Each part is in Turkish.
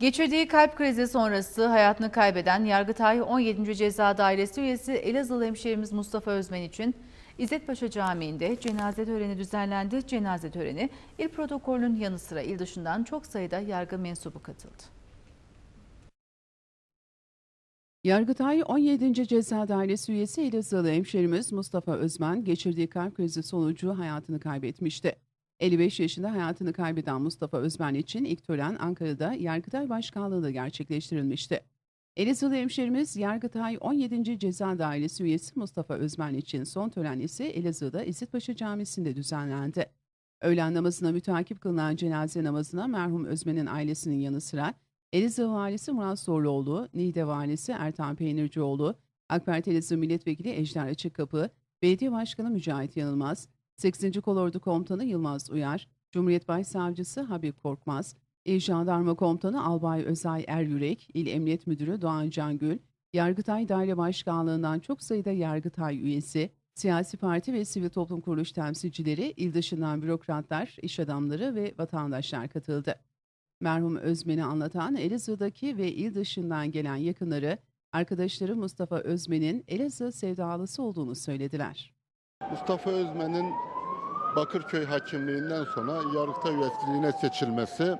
Geçirdiği kalp krizi sonrası hayatını kaybeden Yargıtay 17. Ceza Dairesi üyesi Elazığlı hemşehrimiz Mustafa Özmen için İzzetpaşa Camii'nde cenaze töreni düzenlendi. Cenaze töreni il protokolünün yanı sıra il dışından çok sayıda yargı mensubu katıldı. Yargıtay 17. Ceza Dairesi üyesi Elazığlı hemşerimiz Mustafa Özmen geçirdiği kalp krizi sonucu hayatını kaybetmişti. 55 yaşında hayatını kaybeden Mustafa Özmen için ilk tören Ankara'da Yargıtay Başkanlığı'nda gerçekleştirilmişti. Elazığlı hemşerimiz Yargıtay 17. Ceza Dairesi üyesi Mustafa Özmen için son tören ise Elazığ'da İzzetpaşa Camisi'nde düzenlendi. Öğlen namazına mütakip kılınan cenaze namazına merhum Özmen'in ailesinin yanı sıra Elazığ Valisi Murat Zorluoğlu, Niğde Valisi Ertan Peynircioğlu, AK Parti Elazığ Milletvekili Ejder Açıkkapı, Belediye Başkanı Mücahit Yanılmaz, 8. Kolordu Komutanı Yılmaz Uyar, Cumhuriyet Başsavcısı Habib Korkmaz, İl Jandarma Komutanı Albay Özay Eryürek, İl Emniyet Müdürü Doğan Cangül, Yargıtay Daire Başkanlığından çok sayıda Yargıtay üyesi, siyasi parti ve sivil toplum kuruluş temsilcileri, il dışından bürokratlar, iş adamları ve vatandaşlar katıldı. Merhum Özmen'i anlatan Elazığ'daki ve il dışından gelen yakınları, arkadaşları Mustafa Özmen'in Elazığ sevdalısı olduğunu söylediler. Mustafa Özmen'in Bakırköy hakimliğinden sonra Yargıtay üyeliğine seçilmesi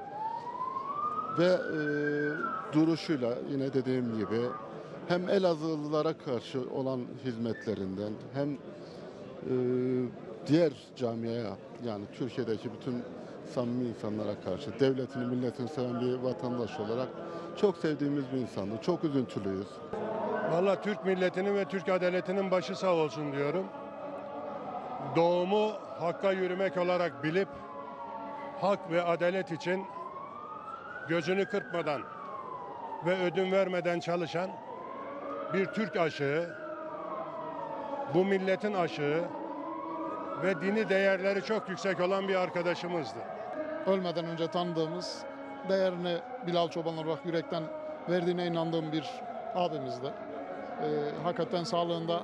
ve e, duruşuyla yine dediğim gibi hem Elazığlılara karşı olan hizmetlerinden hem e, diğer camiaya yani Türkiye'deki bütün samimi insanlara karşı devletini milletini seven bir vatandaş olarak çok sevdiğimiz bir insandı. Çok üzüntülüyüz. Valla Türk milletinin ve Türk adaletinin başı sağ olsun diyorum. Doğumu hakka yürümek olarak bilip hak ve adalet için gözünü kırpmadan ve ödün vermeden çalışan bir Türk aşığı, bu milletin aşığı ve dini değerleri çok yüksek olan bir arkadaşımızdı. ölmeden önce tanıdığımız, değerini Bilal Çoban olarak yürekten verdiğine inandığım bir abimizdi. Ee, hakikaten sağlığında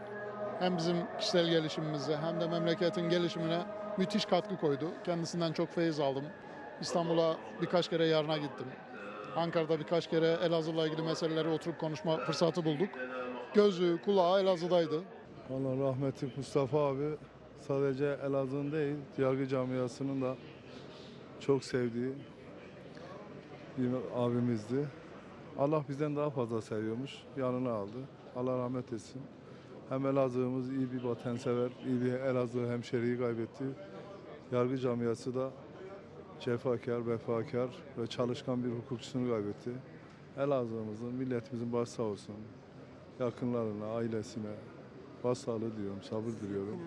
hem bizim kişisel gelişimimize hem de memleketin gelişimine müthiş katkı koydu. Kendisinden çok feyiz aldım. İstanbul'a birkaç kere yarına gittim. Ankara'da birkaç kere Elazığ'la ilgili meseleleri oturup konuşma fırsatı bulduk. Gözü, kulağı Elazığ'daydı. Allah rahmeti Mustafa abi sadece Elazığ'ın değil, yargı camiasının da çok sevdiği bir abimizdi. Allah bizden daha fazla seviyormuş, yanına aldı. Allah rahmet etsin. Hem Elazığ'ımız iyi bir vatansever, iyi bir Elazığ hemşeriyi kaybetti. Yargı camiası da cefakar, vefakar ve çalışkan bir hukukçusunu kaybetti. Elazığ'ımızın, milletimizin başı sağ olsun. Yakınlarına, ailesine, başsağlığı diliyorum, sabır diliyorum.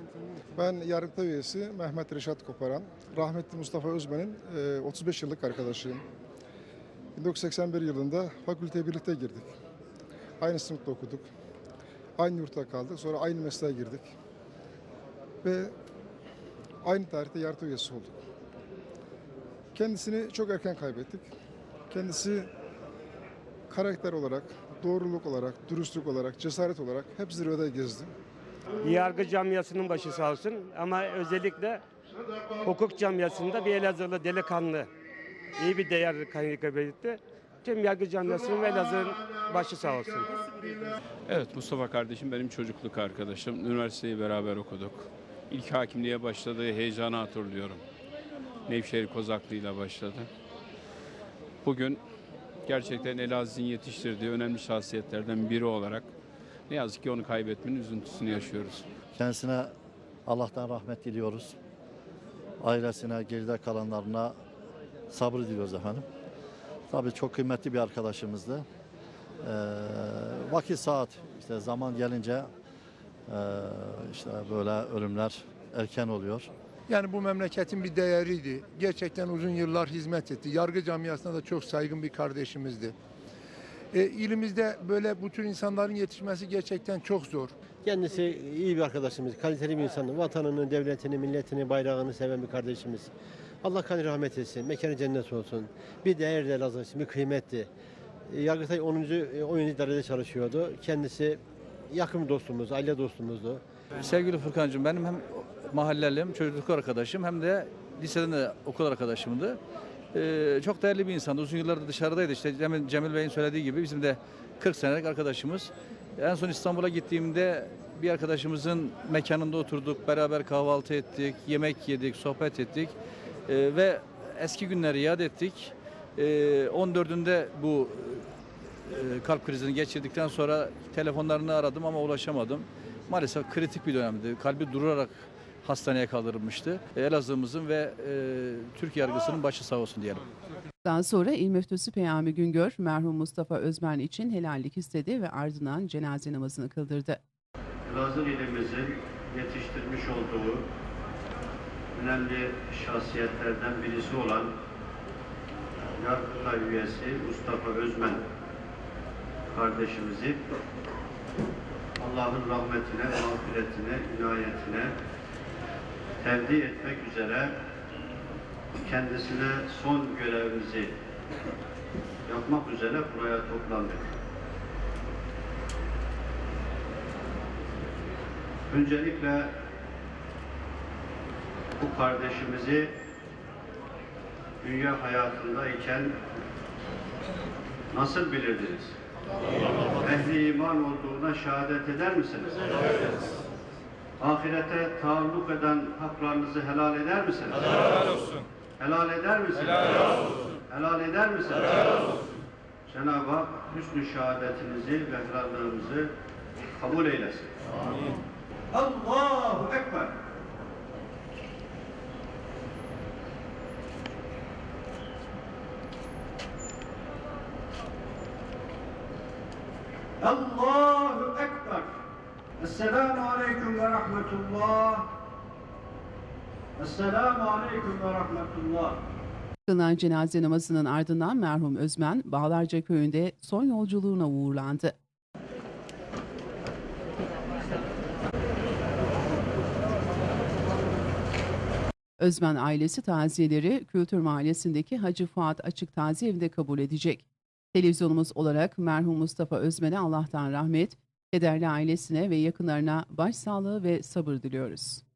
Ben Yargıtay üyesi Mehmet Reşat Koparan. Rahmetli Mustafa Özmen'in e, 35 yıllık arkadaşıyım. 1981 yılında fakülteye birlikte girdik. Aynı sınıfta okuduk. Aynı yurtta kaldık. Sonra aynı mesleğe girdik. Ve aynı tarihte Yargıtay üyesi olduk. Kendisini çok erken kaybettik. Kendisi karakter olarak, doğruluk olarak, dürüstlük olarak, cesaret olarak hep zirvede gezdi. Yargı camiasının başı sağ olsun ama özellikle hukuk camiasında bir Elazığlı delikanlı iyi bir değer kaybetti. Tüm yargı camiasının ve Elazığ'ın başı sağ olsun. Evet Mustafa kardeşim benim çocukluk arkadaşım. Üniversiteyi beraber okuduk. İlk hakimliğe başladığı heyecanı hatırlıyorum. Nevşehir Kozaklı ile başladı. Bugün gerçekten Elazığ'ın yetiştirdiği önemli şahsiyetlerden biri olarak ne yazık ki onu kaybetmenin üzüntüsünü yaşıyoruz. Kendisine Allah'tan rahmet diliyoruz. Ailesine, geride kalanlarına sabır diliyoruz efendim. Tabii çok kıymetli bir arkadaşımızdı. Ee, vakit saat, işte zaman gelince e, işte böyle ölümler erken oluyor. Yani bu memleketin bir değeriydi. Gerçekten uzun yıllar hizmet etti. Yargı camiasına da çok saygın bir kardeşimizdi. E, ilimizde böyle bu tür insanların yetişmesi gerçekten çok zor. Kendisi iyi bir arkadaşımız, kaliteli bir insan. Vatanını, devletini, milletini, bayrağını seven bir kardeşimiz. Allah kanı rahmet etsin, mekanı cennet olsun. Bir değerli Elazığ için, bir kıymetti. E, Yargıtay 10. e, 17. dairede çalışıyordu. Kendisi yakın dostumuz, aile dostumuzdu. Sevgili Furkan'cığım benim hem mahallelim, çocukluk arkadaşım hem de liseden de okul arkadaşımdı. Ee, çok değerli bir insandı. Uzun yıllardır dışarıdaydı. İşte Cemil, Cemil Bey'in söylediği gibi bizim de 40 senelik arkadaşımız. En son İstanbul'a gittiğimde bir arkadaşımızın mekanında oturduk, beraber kahvaltı ettik, yemek yedik, sohbet ettik ve eski günleri yad ettik. Ee, 14'ünde bu e, kalp krizini geçirdikten sonra telefonlarını aradım ama ulaşamadım. Maalesef kritik bir dönemdi. Kalbi durarak hastaneye kaldırılmıştı. Elazığ'ımızın ve e, Türk yargısının başı sağ olsun diyelim. Daha sonra İl Müftüsü Peyami Güngör merhum Mustafa Özmen için helallik istedi ve ardından cenaze namazını kıldırdı. Elazığ ilimizin yetiştirmiş olduğu önemli şahsiyetlerden birisi olan Yargıtay üyesi Mustafa Özmen kardeşimizi Allah'ın rahmetine, mağfiretine, inayetine tevdi etmek üzere kendisine son görevimizi yapmak üzere buraya toplandık. Öncelikle bu kardeşimizi dünya hayatındayken nasıl bilirdiniz? Ehli iman olduğuna şehadet eder misiniz? Ahirete taalluk eden haklarınızı helal eder misiniz? Helal olsun. Helal eder misiniz? Helal olsun. Helal eder misiniz? Helal olsun. Cenab-ı Hak hüsnü şehadetinizi ve helallığınızı kabul eylesin. Amin. Allahu Ekber. Allahu Ekber. Esselamu Aleyküm ve Rahmetullah. Esselamu Aleyküm ve Rahmetullah. Kılınan cenaze namazının ardından merhum Özmen Bağlarca köyünde son yolculuğuna uğurlandı. Özmen ailesi taziyeleri Kültür Mahallesi'ndeki Hacı Fuat Açık Taziye Evi'nde kabul edecek. Televizyonumuz olarak merhum Mustafa Özmen'e Allah'tan rahmet, kederli ailesine ve yakınlarına başsağlığı ve sabır diliyoruz.